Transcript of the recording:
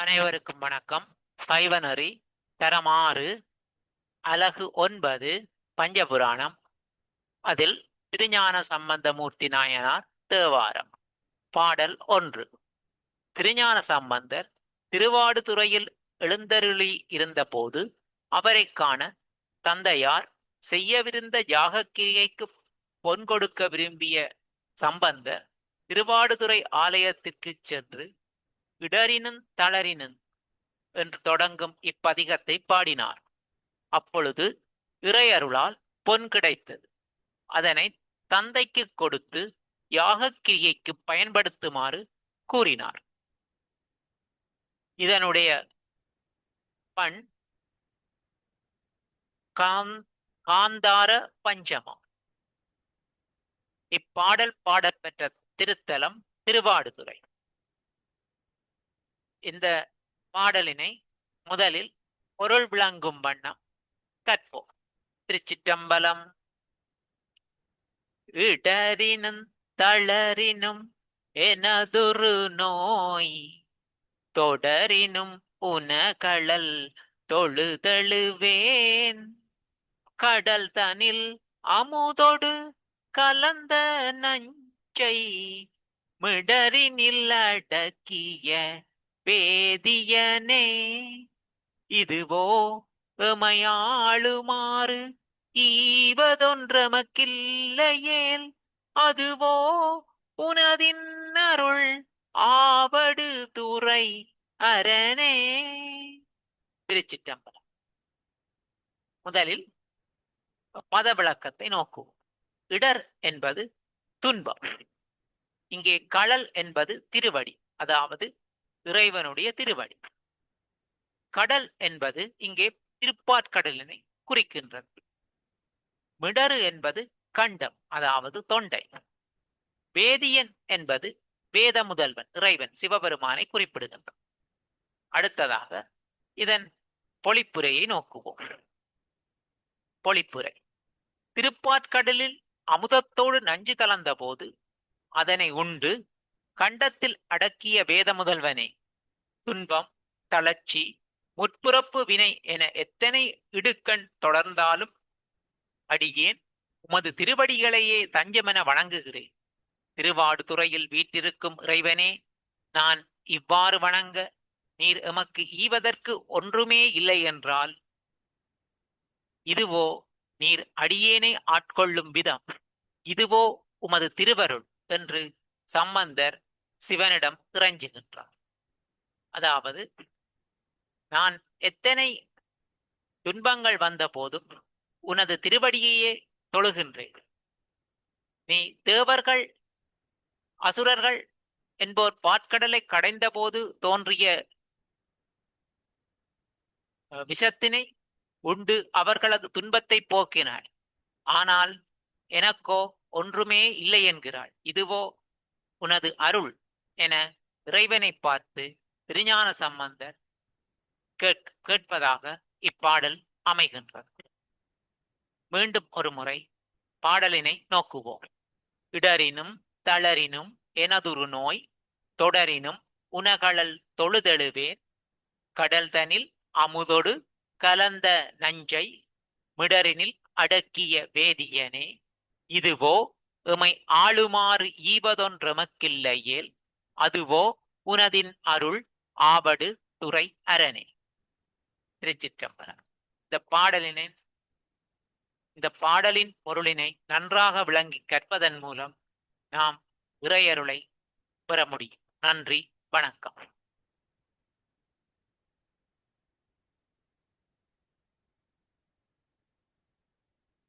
அனைவருக்கும் வணக்கம். சைவநெறி தரமாறு அலகு ஒன்பது பஞ்சபுராணம். அதில் திருஞான சம்பந்தமூர்த்தி நாயனார் தேவாரம். பாடல் ஒன்று. திருஞான சம்பந்தர் திருவாடுதுறையில் எழுந்தருளி இருந்தபோது அவரை காண தந்தையார் செய்யவிருந்த யாகக்கிரியைக்கு பொன் கொடுக்க விரும்பிய சம்பந்தர் திருவாடுதுறை ஆலயத்திற்கு சென்று இடரினும் தளரினும் என்று தொடங்கும் இப்பதிகத்தை பாடினார். அப்பொழுது இறையருளால் பொன் கிடைத்தது. அதனை தந்தைக்கு கொடுத்து யாகக்கிரியைக்கு பயன்படுத்துமாறு கூறினார். இதனுடைய பண் காந்தார பஞ்சமா இப்பாடல் பாடப்பெற்ற திருத்தலம் திருவாடுதுறை. இந்த பாடலினை முதலில் பொருள் விளங்கும் வண்ணம் கற்போம். திருச்சிற்றம்பலம். இடரினும் தளரினும் எனதுரு நோய். தொடரினும் உனகழல் தொழுதழுவேன். கடல் தனில் அமுதோடு கலந்த நஞ்சை. மிடரினில் அடக்கிய வேதியனே. இதுவோ எமையாளுமாறு ஈவதொன்றமக்கில்லையேல் அதுவோ உனதின் அருள் ஆவடு துறை அரணே. திருச்சிற்றம்பலம். முதலில் மத விளக்கத்தை நோக்குவோம். இடர் என்பது துன்பம். இங்கே களல் என்பது திருவடி அதாவது இறைவனுடைய திருவடி. கடல் என்பது இங்கே திருப்பாற்கடலினை குறிக்கின்றது. மிடறு என்பது கண்டம் அதாவது தொண்டை. வேதியன் என்பது வேத முதல்வன் இறைவன் சிவபெருமானை குறிப்பிடுகின்றான். அடுத்ததாக இதன் பொழிப்புரையை நோக்குவோம். பொழிப்புரை. திருப்பாற்கடலில் அமுதத்தோடு நஞ்சு கலந்த போது அதனை உண்டு கண்டத்தில் அடக்கிய வேத முதல்வனே துன்பம் தளர்ச்சி முற்புறப்பு வினை என எத்தனை இடுக்கண் தொடர்ந்தாலும் அடியேன் உமது திருவடிகளையே தஞ்சமென வணங்குகிறேன். திருவாடுதுறையில் வீற்றிருக்கும் இறைவனே நான் இவ்வாறு வணங்க நீர் எமக்கு ஈவதற்கு ஒன்றுமே இல்லை என்றால் இதுவோ நீர் அடியேனை ஆட்கொள்ளும் விதம் இதுவோ உமது திருவருள் என்று சம்பந்தர் சிவனிடம் இறைஞ்சுகின்றார் அதாவது நான் எத்தனை துன்பங்கள் வந்த போதும் உனது திருவடியையே தொழுகின்றேன். நீ தேவர்கள் அசுரர்கள் என்போர் பாற்கடலை கடைந்த போது தோன்றிய விஷத்தினை உண்டு அவர்களது துன்பத்தை போக்கினாள் ஆனால் எனக்கோ ஒன்றுமே இல்லை என்கிறாள் இதுவோ உனது அருள். என இறைவனை பார்த்து திருஞான சம்பந்தர் கேட் கேட்பதாக இப்பாடல் அமைகின்றது. மீண்டும் ஒரு முறை பாடலினை நோக்குவோம். இடரினும் தளரினும் எனதுரு நோய் தொடரினும் உனகழல் தொழுதெழுவேன் கடல் தனில் அமுதொடு கலந்த நஞ்சை மிடரினில் அடக்கிய வேதியனே இதுவோ எமை ஆளுமாறு ஈவதொன்றமக்கில்லையேல் அதுவோ உனதின் அருள் ஆபடு துறை அரணே. திருச்சிற்றம்பலம். இந்த பாடலினை இந்த பாடலின் பொருளினை நன்றாக விளங்கி கற்பதன் மூலம் நாம் இறையருளை பெற முடியும். நன்றி வணக்கம்.